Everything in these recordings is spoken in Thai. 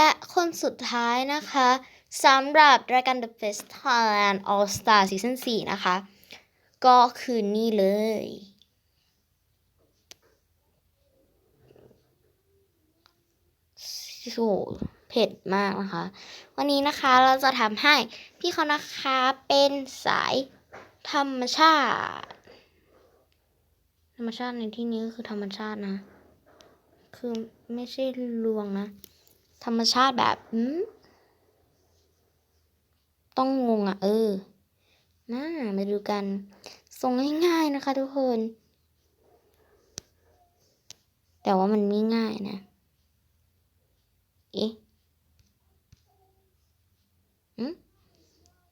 และคนสุดท้ายนะคะสำหรับรายการ The Best Thailand All Star Season 4 นะคะ ก็คือนี่เลย โหเผ็ดมากนะคะ วันนี้นะคะเราจะทำให้พี่เขานะคะเป็นสายธรรมชาติ ธรรมชาติในที่นี้ก็คือธรรมชาตินะ คือไม่ใช่ลวงนะ รรมชาติแบบต้องงงอะ เออน่ามาดูกันส่งง่ายๆนะคะทุกคน แต่ว่ามันไม่ง่ายนะ เอ๊ะ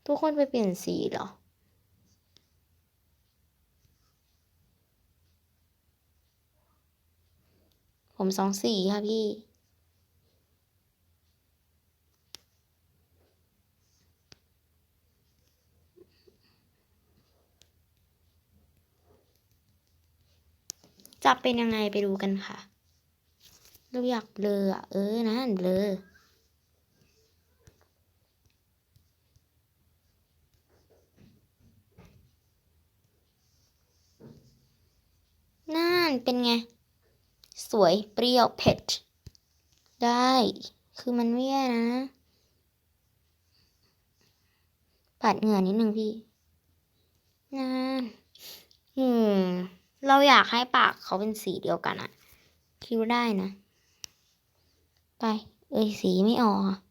ทุกคนไปเปลี่ยนสีเหรอผมสองสีค่ะพี่ จะเป็นยังไงไปดูกันค่ะเราอยากเบลออะเออนะเบลอนั่นเป็นไง สวยเปรี้ยวเผ็ด ได้ คือมันไม่แย่นะ ปัดเหงื่อนิดนึงพี่นั่นอืม เรา อยากให้ปากเขาเป็นสีเดียวกันอะคิดว่าได้นะ ไป เอ้ยสีไม่ออก